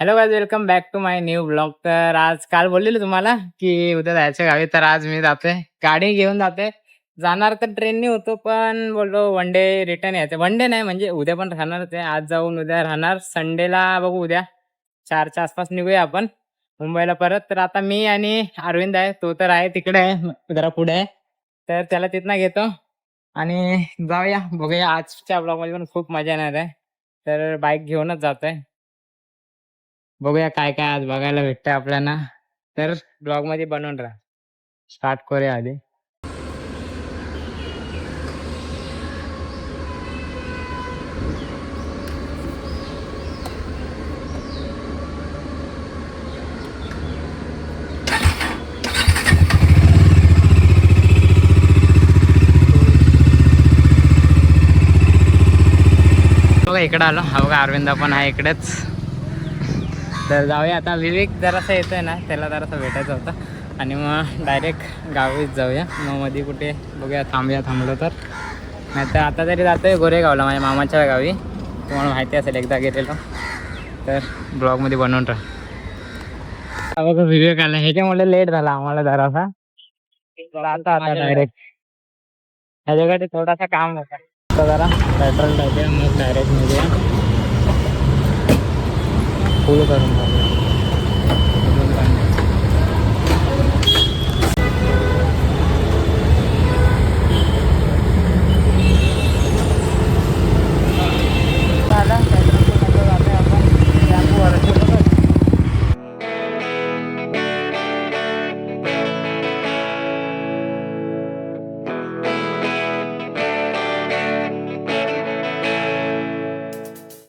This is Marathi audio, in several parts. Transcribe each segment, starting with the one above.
Hello guys welcome back to my new blog तर आज काल बोललेलो तुम्हाला की उद्या जायचं गावी तर आज मी जाते गाडी घेऊन जाते जाणार तर ट्रेनने होतो पण बोललो वन डे रिटर्न यायचं. वन डे नाही म्हणजे उद्या पण राहणारच आहे. आज जाऊन उद्या राहणार. संडेला बघू उद्या. चारच्या आसपास निघूया आपण मुंबईला परत. तर आता मी आणि अरविंद आहे. तो तर आहे तिकडे आहे जरा पुढे आहे. तर त्याला तिथनं घेतो. आणि जाऊया बघूया. आजच्या ब्लॉगमध्ये पण खूप मजा येणार आहे. तर बाईक घेऊनच जातोय. बघूया काय काय आज बघायला भेटतंय आपल्याला. तर ब्लॉगमध्ये बनवून राहा. स्टार्ट करूया आधी. बघा इकडं आलो. हा बघा अरविंद पण आहे इकडेच. तर जाऊया आता. विवेक जरासा येतोय ना त्याला जरासा भेटायचं होतं. आणि मग डायरेक्ट गावीच जाऊया. मग मध्ये कुठे बघूया थांबूया थांबलो तर. नाही तर आता तरी जातोय गोरेगावला माझ्या मामाच्या गावी. तुम्हाला माहिती असेल एकदा गेलेलो. तर ब्लॉगमध्ये बनवून राहा बघा विवेक आला. ह्याच्यामुळे लेट झाला आम्हाला जरासा. आता आता डायरेक्ट ह्याच्याकडे थोडासा काम होता. जरा पेट्रोल टाकूया मग डायरेक्ट निघूया. こういうるんだ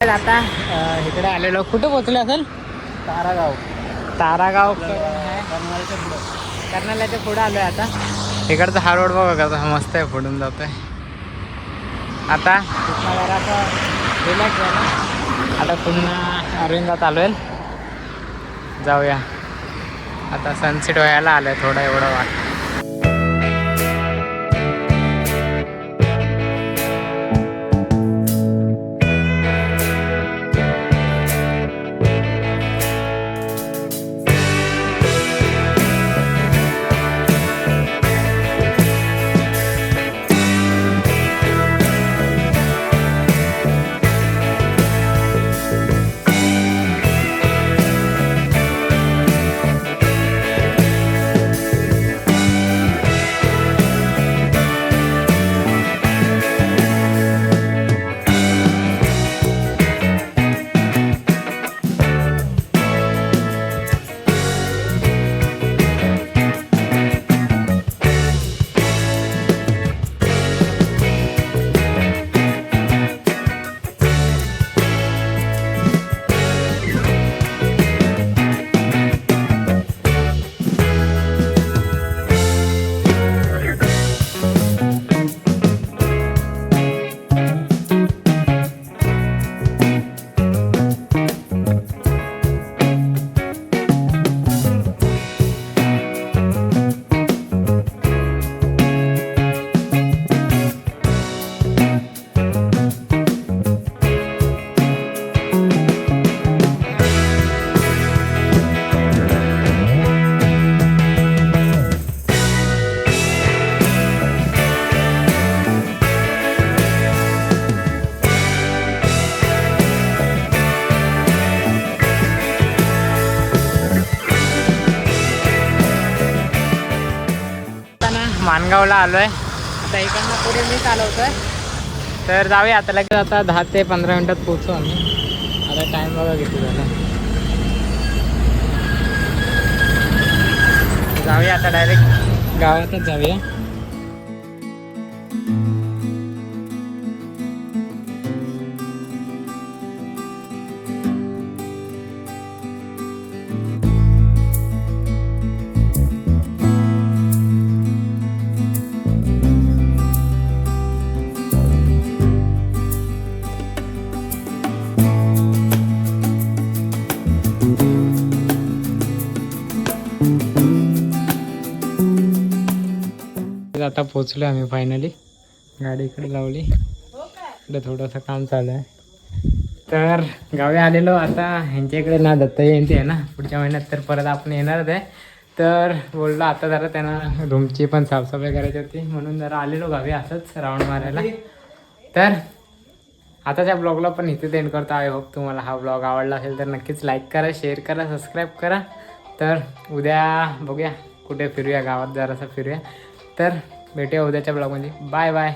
तर आता. इकडे आलेलो. कुठे पोहोचले असेल? तारागाव. तारागाव. कर्नाल्याच्या पुढे. आलोय आता. इकडचा हा रोड बघा कसा मस्त आहे पुढून जातोय. आता? रिलॅक्स झालं आता पुन्हा अरविंदात आलोय जाऊया. आता सनसेट व्हायला आलंय थोडं एवढं वाट. ना मानगावला आलोय. आता इकडनं पुढे मी चालवतोय. तर जाऊया आता लगेच. आता दहा ते पंधरा मिनिटात पोहोचू आम्ही. आता टाइम बघा किती झाला. जाऊया आता डायरेक्ट गावातच जाऊया. आता पोचलो आम्ही फायनली गाडी इकडे लावली. इकडे थोडंसं काम चालू आहे. तर गावी आलेलो आता. ह्यांच्या इकडे ना दत्त जयंती आहे ना. पुढच्या महिन्यात तर परत आपण येणारच आहे. तर बोललो आता जरा त्यांना रूमची पण साफसफाई करायची होती. म्हणून जरा आलेलो गावी असंच राऊंड मारायला. तर आताच्या ब्लॉगला पण इथे एंड करतो. आय होप तुम्हाला हा ब्लॉग आवडला असेल तर नक्कीच लाईक करा शेअर करा सबस्क्राईब करा. तर उद्या बघूया कुठे फिरूया गावात जरासं फिरूया. तर भेटूया उद्याच्या ब्लॉगमध्ये बाय बाय